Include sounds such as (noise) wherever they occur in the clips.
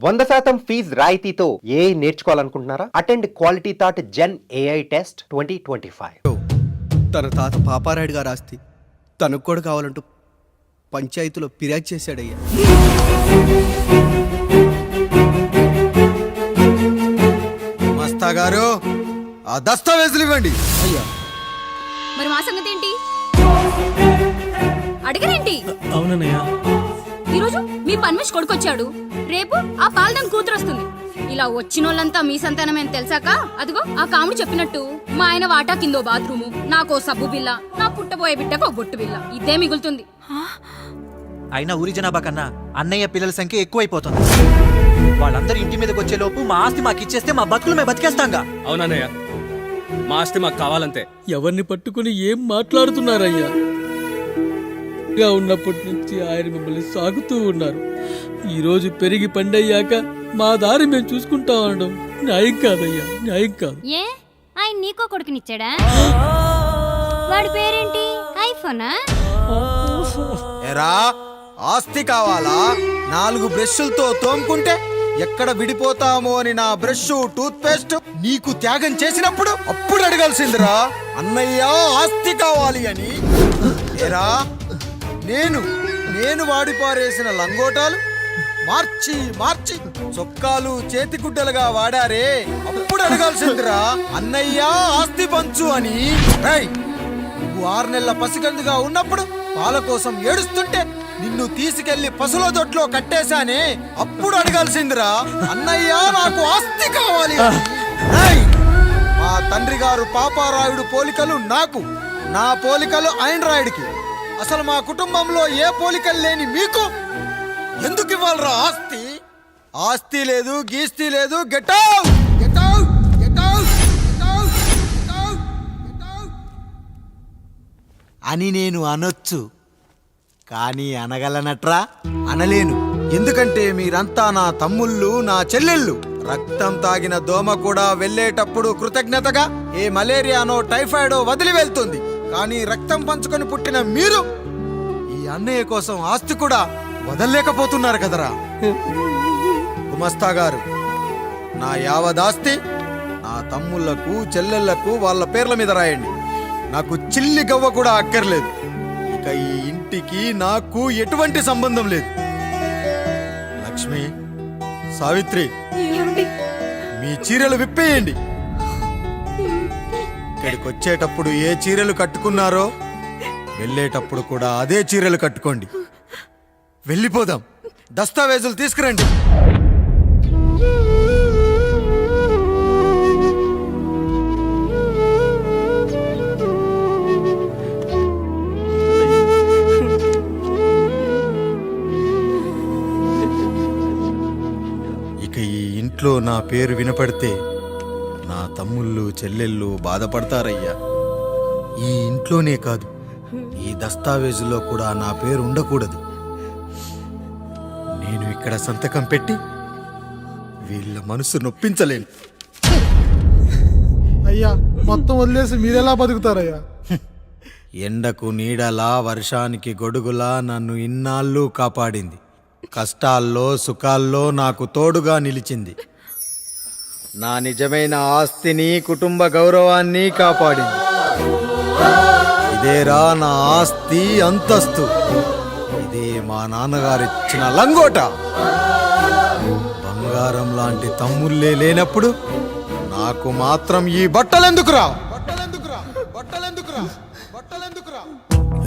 వంద శాతం ఫీజ్ రాయితీతో ఏ నేర్చుకోవాలనుకుంటున్నారా? Attend quality thought gen AI test twenty twenty five. తన తాత పాపారాయుడు గారు ఆస్తి. తనకు కూడా కావాలంటూ పంచాయతీలో ఫిర్యాదు చేశాడయ్యా. మస్తా గారు ఆ దస్తావేజులు ఇవ్వండి. అయ్యా. మరి మా సంగతి ఏంటి? అడగరేంటి? అవునన్నయ్య. ఈరోజు మీ పన్మేష్ కొడుకొచ్చాడు. రేపు ఆ పాలదం కూతురు వస్తుంది ఇలా వచ్చినోళ్ళంతా మీ సంతానమేని తెలిసాక? అదిగో ఆ కాముడు చెప్పినట్టు మా ఆయన వాటా కిందో బాత్రూము నాకో సబ్బు బిల్ల నా పుట్టబోయే బిడ్డకు ఒక బొట్టు బిల్ల ఇదే మిగులుతుంది. అయినా ఊరి జనాభా కన్నా అన్నయ్య పిల్లల సంఖ్య ఎక్కువైపోతుంది. వాళ్ళందరూ ఇంటి మీదకి వచ్చే లోపు మా ఆస్తి మాకు ఇచ్చేస్తే మా బతుకులు మేము బతికేస్తాంగా. అవునన్నయ్య మా ఆస్తి మాకు కావాలంతే. ఎవరిని పట్టుకుని ఏం మాట్లాడుతున్నారయ్యా? గా ఉన్నప్పటి నుంచి ఆయన మిమ్మల్ని సాగుతూ ఉన్నారు. ఈ రోజు పెరిగి పండయ్యాక మా దారి మేము చూసుకుంటా అనడం న్యాయం కాదయ్యా న్యాయం కాదు. ఏ? ఆయన నీకో కొడుకునిచ్చాడా? వాడి పేరేంటి? ఐఫోనా? ఎరా ఆస్తి కావాలా? నాలుగు బ్రష్లతో తోముకుంటే ఎక్కడ విడిపోతామో అని నా బ్రష్ టూత్ పేస్ట్ నీకు త్యాగం చేసినప్పుడు అప్పుడు అడగాల్సిందిరా. అన్నయ్య ఆస్తి కావాలి అని. ఎరా నేను నేను వాడిపారేసిన లంగోటాలు. మార్చి మార్చి. చొక్కాలు చేతిగుడ్డలుగా వాడారే. అప్పుడు అడగాల్సిందిరా అన్నయ్య ఆస్తి పంచు అని. రేయ్, నువ్వు ఆరు నెలల పసికందుగా ఉన్నప్పుడు పాల కోసం ఏడుస్తుంటే నిన్ను తీసుకెళ్ళి పసుల దొడ్లో కట్టేశానే. అప్పుడు అడగాల్సిందిరా అన్నయ్య నాకు ఆస్తి కావాలి మా తండ్రి గారు పాపారాయుడు పోలికలు నాకు నా పోలికలు ఆయన రాయుడికి. అసలు మా కుటుంబంలో ఏ పోలికలు లేని మీకు? ఎందుకు ఇవ్వాలరా ఆస్తి? ఆస్తి లేదు గీస్తి లేదు గెట్ గెటౌ గెటౌ అని నేను అనొచ్చు కానీ అనగలనట్రా? అనలేను. ఎందుకంటే మీరంతా నా తమ్ముళ్ళు నా చెల్లెళ్ళు. రక్తం తాగిన దోమ కూడా వెళ్ళేటప్పుడు కృతజ్ఞతగా ఏ మలేరియానో టైఫాయిడో వదిలి వెళ్తుంది. కానీ రక్తం పంచుకొని పుట్టిన మీరు ఈ అన్నయ్య కోసం ఆస్తి కూడా వదల్లేకపోతున్నారు కదరా. గుమస్తా గారు నా యావదాస్తి నా తమ్ముళ్ళకు చెల్లెళ్ళకు వాళ్ళ పేర్ల మీద రాయండి. నాకు చిల్లి గవ్వ కూడా అక్కర్లేదు. ఇక ఈ ఇంటికి నాకు ఎటువంటి సంబంధం లేదు. లక్ష్మి సావిత్రి మీ చీరలు విప్పేయండి. ఇక్కడికి వచ్చేటప్పుడు ఏ చీరలు కట్టుకున్నారో వెళ్ళేటప్పుడు కూడా అదే చీరలు కట్టుకోండి. వెళ్ళిపోదాం. దస్తావేజులు తీసుకురండి. ఇక ఈ ఇంట్లో నా పేరు వినపడితే నా తమ్ముళ్ళు చెల్లెళ్ళు బాధపడతారయ్యా. ఈ ఇంట్లోనే కాదు ఈ దస్తావేజులో కూడా నా పేరు ఉండకూడదు. నేను ఇక్కడ సంతకం పెట్టి వీళ్ళ మనసు నొప్పించలేను. అయ్యా మొత్తం వదిలేసి మీరెలా బతుకుతారయ్యా? ఎండకు నీడలా వర్షానికి గొడుగులా నన్ను ఇన్నాళ్ళు కాపాడింది. కష్టాల్లో సుఖాల్లో నాకు తోడుగా నిలిచింది. నా నిజమైన ఆస్తిని కుటుంబ గౌరవాన్ని కాపాడింది. ఇదేరా నా ఆస్తి అంతస్తు. ఇదే మా నాన్నగారిచ్చిన లంగోట. బంగారం లాంటి తమ్ముళ్ళే లేనప్పుడు నాకు మాత్రం ఈ బట్టలెందుకురా? బట్టలెందుకురా? బట్టలెందుకురా? బట్టలెందుకురా?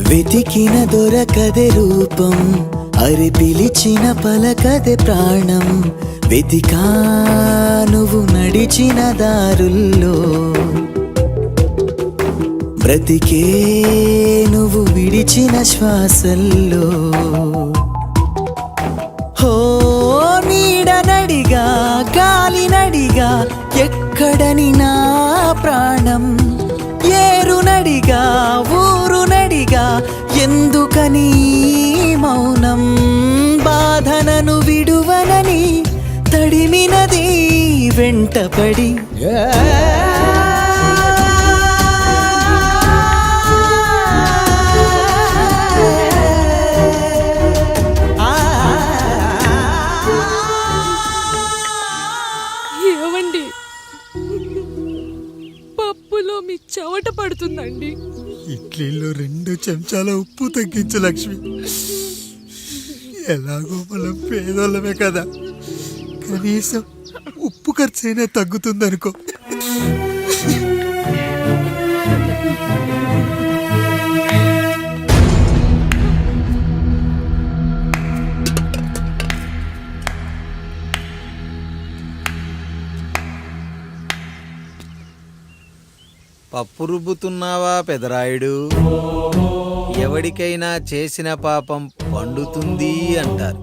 వెతికిన దొరకదే రూపం అరి పిలిచిన పలకదే ప్రాణం వెతికా నువ్వు నడిచిన దారుల్లో. బ్రతికే నువ్వు విడిచిన శ్వాసల్లో. హో నీడనడిగా గాలినడిగా ఎక్కడని నా ప్రాణం? ఏరునడిగా ఊరునడిగా నడిగా ఎందుకని మౌనం? బాధనను విడువనని తడిమినది వెంటపడి ఏమండి పప్పులో మీ చెవట పడుతుందండి. ఇడ్లీలో రెండు చెంచాల ఉప్పు తగ్గించు లక్ష్మి. ఎలాగో మనం పేదోళ్ళమే కదా. కనీసం ఉప్పు ఖర్చైనా తగ్గుతుందనుకో. పప్పు రుబ్బుతున్నావా పెదరాయుడు? ఎవడికైనా చేసిన పాపం పండుతుంది అంటారు.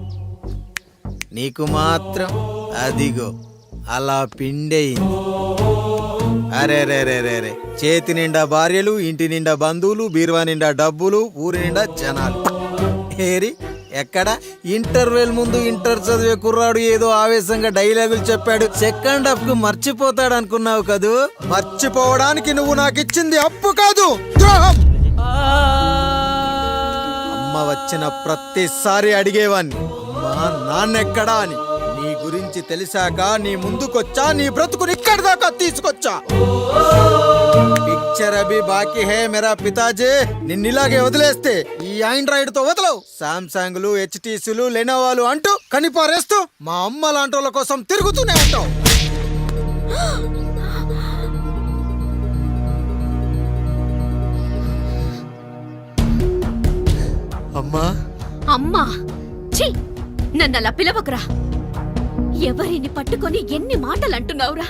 నీకు మాత్రం అదిగో అలా పిండయింది అరే రే రే రే రే. చేతి నిండా భార్యలు ఇంటి నిండా బంధువులు బీరువా నిండా డబ్బులు ఊరి నిండా జనాలు. ఏరి ఎక్కడ? ఇంటర్వెల్ ముందు ఇంటర్ చదివే కుర్రాడు ఏదో ఆవేశంగా డైలాగులు చెప్పాడు. సెకండ్ హాఫ్కు మర్చిపోతాడు అనుకున్నావు కదూ? మర్చిపోవడానికి నువ్వు నాకు ఇచ్చింది అప్పు కాదు ద్రోహం! అమ్మ వచ్చిన ప్రతిసారి అడిగేవాన్ని అమ్మా నాన్నెక్కడా? అని. గురించి తెలిసాక నీ ముందుకొచ్చా నీ బ్రతుకుని ఇక్కడి దాకా తీసుకొచ్చా? పిక్చర్ అభి బాకీ హే మేరా పితాజీ. నిన్నిలాగే వదిలేస్తే ఈ ఆండ్రాయిడ్తో వదలవు. సామ్సంగ్లు హెచ్టీసీలు లెనోవాలు అంటూ కనిపారేస్తూ మా అమ్మ లాంటి కోసం తిరుగుతూనే ఉంటావు. అమ్మా. అమ్మా. ఛీ! నన్ను అలా పిలవకురా. ఎవరిని పట్టుకొని ఎన్ని మాటలు అంటున్నావురా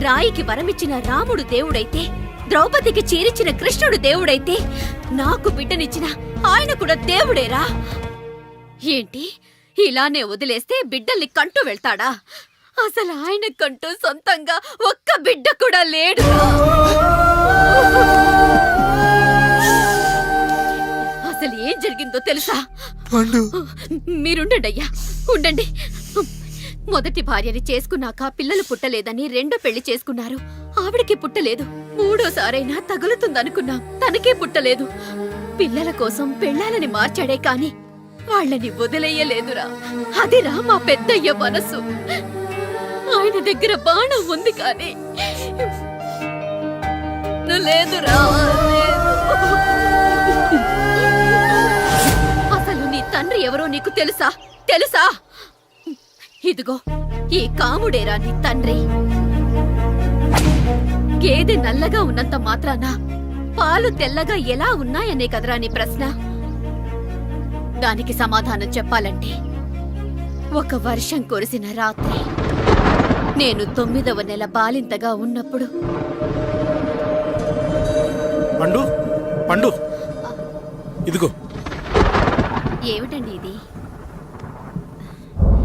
రాయికి వరమిచ్చిన రాముడు దేవుడైతే ద్రౌపదికి చీరిచిన కృష్ణుడు దేవుడైతే నాకు బిడ్డనిచ్చిన ఆయన కూడా దేవుడేరా? ఏంటి? ఇలానే వదిలేస్తే బిడ్డల్ని కంటూ వెళ్తాడా? అసలు ఆయన కంటూ సొంతంగా ఒక్క బిడ్డ కూడా లేడు. అసలు ఏం జరిగిందో తెలుసా? మీరుండండి అయ్యా. ఉండండి. మొదటి భార్యని చేసుకున్నాక పిల్లలు పుట్టలేదని రెండో పెళ్ళి చేసుకున్నారు. ఆవిడకి పుట్టలేదు. మూడోసారైనా తగులుతుందనుకున్నాం తనకే పుట్టలేదు. పిల్లల కోసం పెళ్ళాలని మార్చాడే కాని వాళ్ళని వదిలేయలేదురా. అదిరా మా పెద్దయ్య మనసు. ఆయన దగ్గర బాణం ఉంది కానీ లేదురా అసలు నీ తండ్రి ఎవరో నీకు తెలుసా? తెలుసా? ఇదిగో ఈ కాముడేరా నీ తండ్రి. గేదె నల్లగా ఉన్నంత మాత్రాన పాలు తెల్లగా ఎలా ఉన్నాయనే కదరా నీ ప్రశ్న. దానికి సమాధానం చెప్పాలంటే ఒక వర్షం కురిసిన రాత్రి నేను తొమ్మిదవ నెల బాలింతగా ఉన్నప్పుడు. పండు పండు. ఇదిగో. ఏమిటండి ఇది?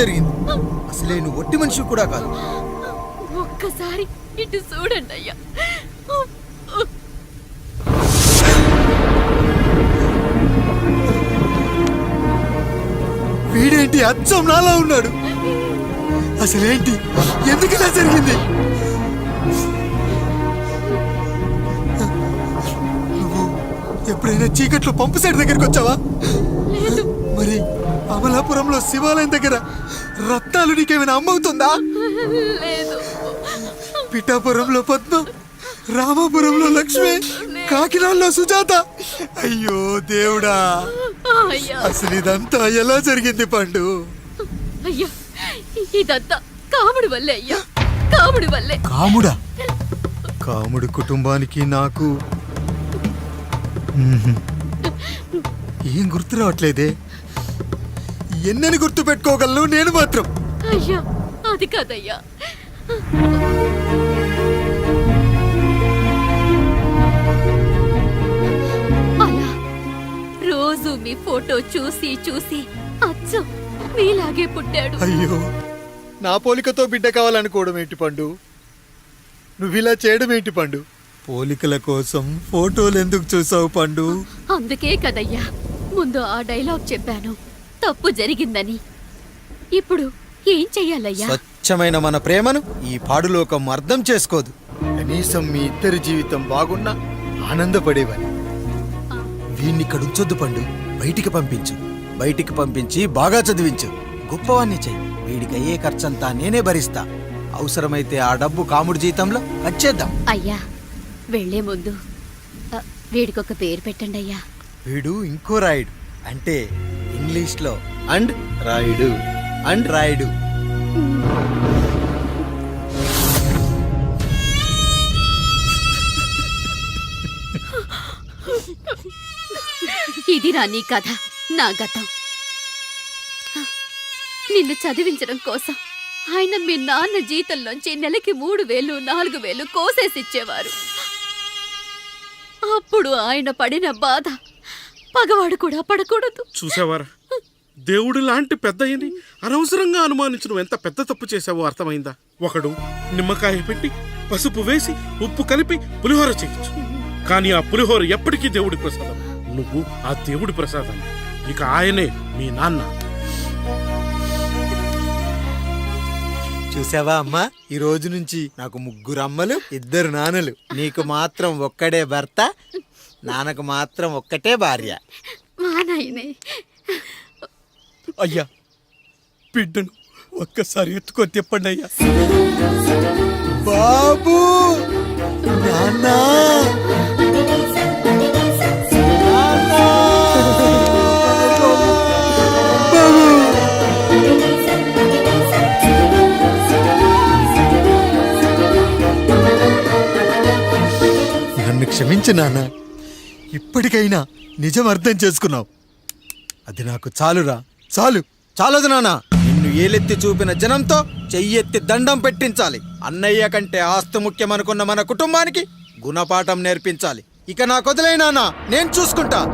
జరిగింది. అసలే నువ్వు ఒట్టి మనిషి కూడా కాదు. ఒక్కసారి ఇటు చూడండి అయ్యా. వీడేంటి అచ్చం నాలా ఉన్నాడు? అసలేంటి? ఎందుకు ఇలా జరిగింది? నువ్వు ఎప్పుడైనా చీకట్లో పంపు సైడ్ దగ్గరికి వచ్చావా? మరి అమలాపురంలో శివాలయం దగ్గర రత్నాలు నీకేమైనా అమ్మవుతుందా పిఠాపురంలో పద్మ రామాపురంలో లక్ష్మి కాకినాడలో సుజాత. అయ్యో దేవుడా అయ్యా. అసలు ఇదంతా ఎలా జరిగింది పండు? అయ్యా ఇదంతా కాముడి వల్లే అయ్యా. కాముడి వల్లే. కాముడా? కాముడు కుటుంబానికి నాకు. ఏం గుర్తు రావట్లేదే? ఎన్నని గుర్తు పెట్టుకోగలను నేను మాత్రం. అయ్యా అది కాదయ్యా. అలా రోజు మీ ఫోటో చూసి చూసి అచ్చం మీలాగే పుట్టాడు. అయ్యో నా పోలికతో బిడ్డ కావాలనుకోవడం ఏంటి పండు? నువ్విలా చేయడం ఏంటి పండు? పోలికల కోసం ఫోటోలు ఎందుకు చూసావు పండు? అందుకే కదయ్యా ముందు ఆ డైలాగ్ చెప్పాను. తప్పు జరిగిందని. ఇప్పుడు ఏం చెయ్యాలయ్యా? స్వచ్ఛమైన మన ప్రేమను ఈ పాడులోకం అర్థం చేసుకోదు. కనీసం మీ ఇద్దరి జీవితం బాగున్నా ఆనందపడేవాని. వీణ్ణి ఇక్కడ ఉంచొద్దు పండు బయటికి పంపించు. బయటికి పంపించి బాగా చదివించు. గొప్పవాణ్ణి చెయ్యి. వీడికి అయ్యే ఖర్చంతా నేనే భరిస్తా. అవసరమైతే ఆ డబ్బు కాముడి జీతంలో వచ్చేద్దాం అయ్యా వెళ్ళే ముందు వీడికొక పేరు పెట్టండి అయ్యా వీడు ఇంకో రాయుడు. అంటే ఇంగ్లీష్లో అండ్ రాయుడు. అండ్ రాయుడు. ఇది రా నీ కథ నా గతం. నిన్ను చదివించడం కోసం ఆయన మీ నాన్న జీతంలోంచి నెలకి మూడు వేలు నాలుగు వేలు కోసేసి ఇచ్చేవారు అప్పుడు ఆయన పడిన బాధ పగవాడు కూడా పడకూడదు. చూసావారా? దేవుడు లాంటి పెద్దయ్యని అనవసరంగా అనుమానించడం ఎంత పెద్ద తప్పు చేశావో అర్థమైందా? ఒకడు నిమ్మకాయ పెట్టి పసుపు వేసి ఉప్పు కలిపి పులిహోర చేయొచ్చు. కానీ ఆ పులిహోర ఎప్పటికీ దేవుడి ప్రసాదం. నువ్వు ఆ దేవుడి ప్రసాదం. ఇక ఆయనే మీ నాన్న. చూసావా అమ్మా? ఈ రోజు నుంచి నాకు ముగ్గురు అమ్మలు ఇద్దరు నాన్నలు. నీకు మాత్రం ఒక్కడే భర్త నాన్నకు మాత్రం ఒక్కటే భార్య. మా నాయనే. అయ్యా బిడ్డను ఒక్కసారి ఎత్తుకొని తిప్పండి అయ్యా. బాబు! నానా నన్ను క్షమించు నాన్న. ఇప్పటికైనా నిజం అర్థం చేసుకున్నావు. అది నాకు చాలురా. చాలు. చాలదు నాన్న. నిన్ను ఏలెత్తి చూపిన జనంతో చెయ్యెత్తి దండం పెట్టించాలి. అన్నయ్య కంటే ఆస్తు ముఖ్యమనుకున్న మన కుటుంబానికి గుణపాఠం నేర్పించాలి. ఇక నా వదిలే నాన్న. నేను చూసుకుంటా.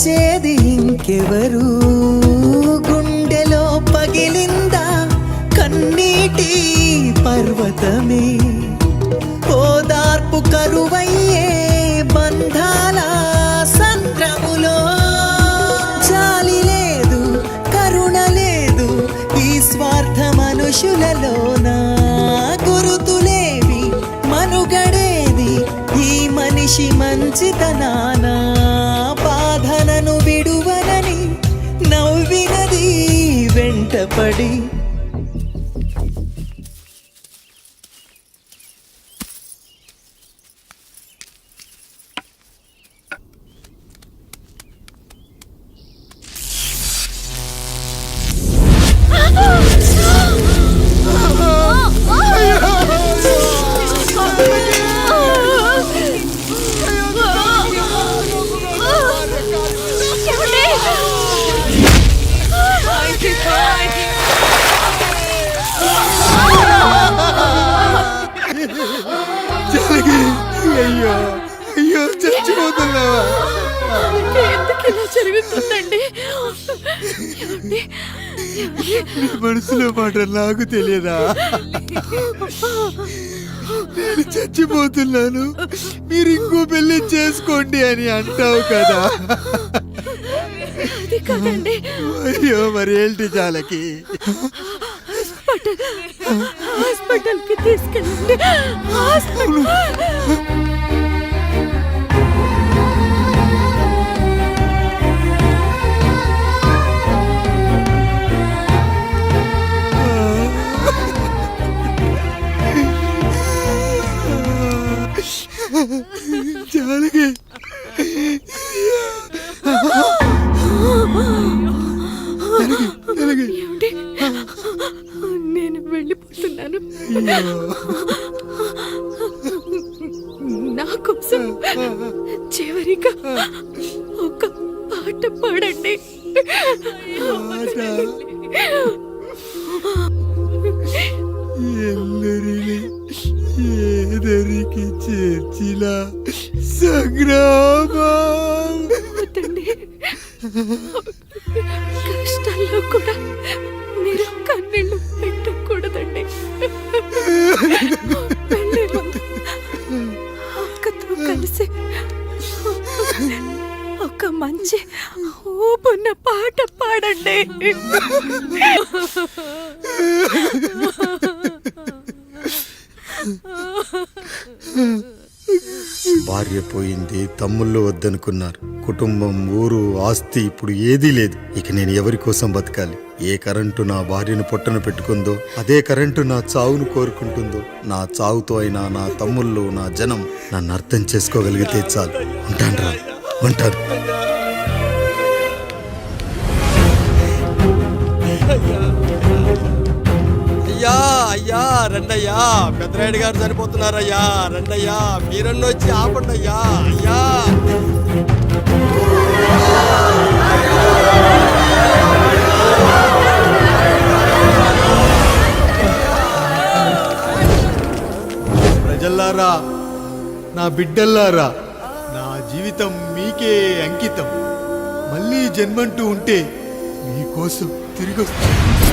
తొలచేది ఇంకెవరు? గుండెలో పగిలిందా కన్నీటి పర్వతమే? ఓదార్పు కరువయ్యే బంధాల సంద్రములో. జాలి లేదు కరుణ లేదు ఈ స్వార్థ మనుషులలోన గురుతులేవి మనుగడేది ఈ మనిషి మంచితనాన. అయ్యో అయ్యో చచ్చిపోతున్నావా ఎందుకు ఇలా జరుగుతుందండి? నీ మనసులో మాట నాకు తెలియదా? నేను చచ్చిపోతున్నాను. మీరు ఇంకో పెళ్ళి చేసుకోండి అని అంటావు కదా. అయ్యో మరి ఏంటి చాలకి హాస్పిటల్కి తీసుకెళ్ళండి. హాస్పిటల్. వెలిగి నేను వెళ్ళిపోతున్నాను. నా కోసం చివరిగా ఒక పాట పాడండి. ఎందరి ఏదరికి చేర్చిలా సంగ్రామ. వద్దండి. కష్టాల్లో కూడా మీరు కన్నీళ్ళు పెట్టకూడదండి. ముందు అక్కతో కలిసి ఒక మంచి ఊపున్న పాట పాడండి. (laughs) భార్య పోయింది తమ్ముళ్ళు వద్దనుకున్నారు. కుటుంబం ఊరు ఆస్తి ఇప్పుడు ఏదీ లేదు. ఇక నేను ఎవరి కోసం బతకాలి? ఏ కరెంటు నా భార్యను పొట్టన పెట్టుకుందో అదే కరెంటు నా చావును కోరుకుంటుందో నా చావుతో అయినా నా తమ్ముళ్ళు నా జనం నన్ను అర్థం చేసుకోగలిగితే చాలు. ఉంటాను రా. ఉంటాను. రండయ్యా పెద్దరాయుడు గారు చనిపోతున్నారయ్యా రండయ్యా మీరన్ను వచ్చి ఆపండి అయ్యా. అయ్యా ప్రజల్లారా నా బిడ్డల్లారా నా జీవితం మీకే అంకితం. మళ్ళీ జన్మంటూ ఉంటే మీకోసం తిరిగి వస్తాను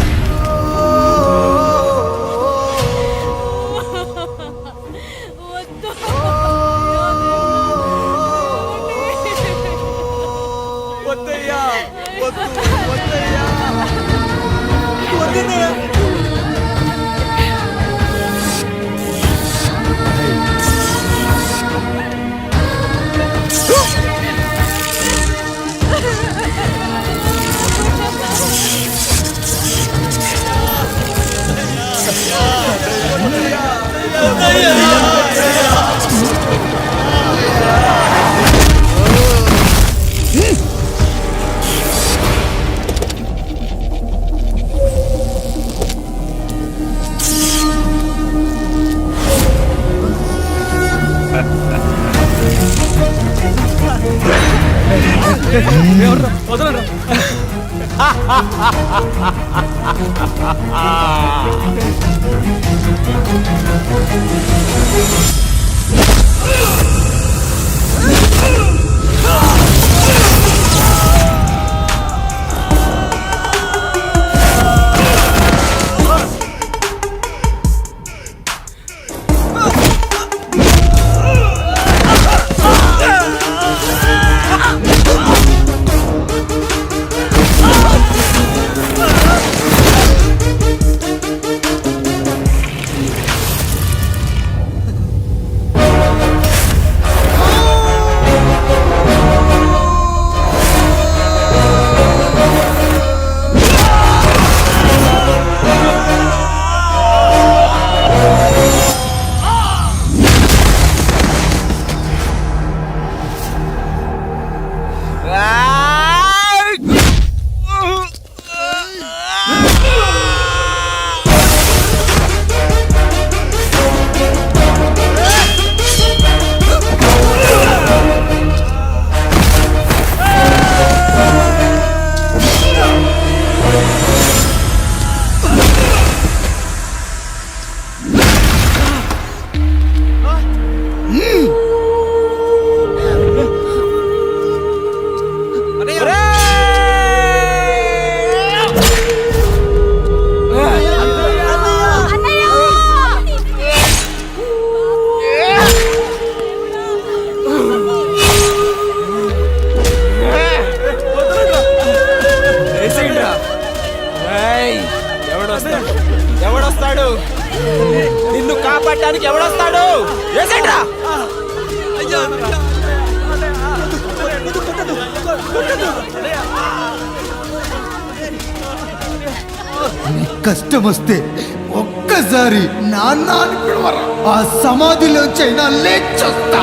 వస్తే ఒక్కసారి నాన్న అని పిలవరా? ఆ సమాధిలోంచైనా లేచొస్తా.